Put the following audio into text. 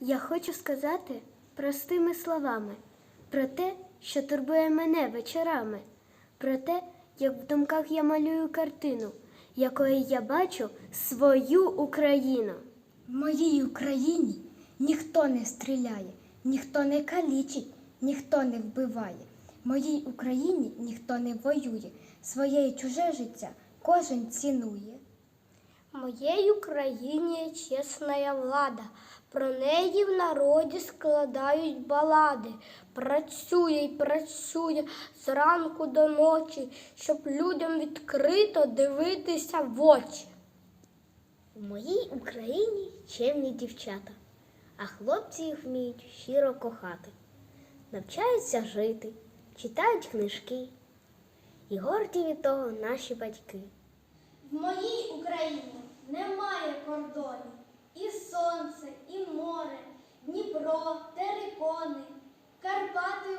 Я хочу сказати простими словами про те, що турбує мене вечорами, про те, як в думках я малюю картину, якої я бачу свою Україну. В моїй Україні ніхто не стріляє, ніхто не калічить, ніхто не вбиває. В моїй Україні ніхто не воює, своє і чуже життя кожен цінує. В моїй Україні чесна влада, про неї в народі складають балади. Працює й працює зранку до ночі, щоб людям відкрито дивитися в очі. В моїй Україні чемні дівчата, а хлопці їх вміють щиро кохати, навчаються жити, читають книжки, і горді від того наші батьки. В моїй Україні Дніпро, терикони, Карпати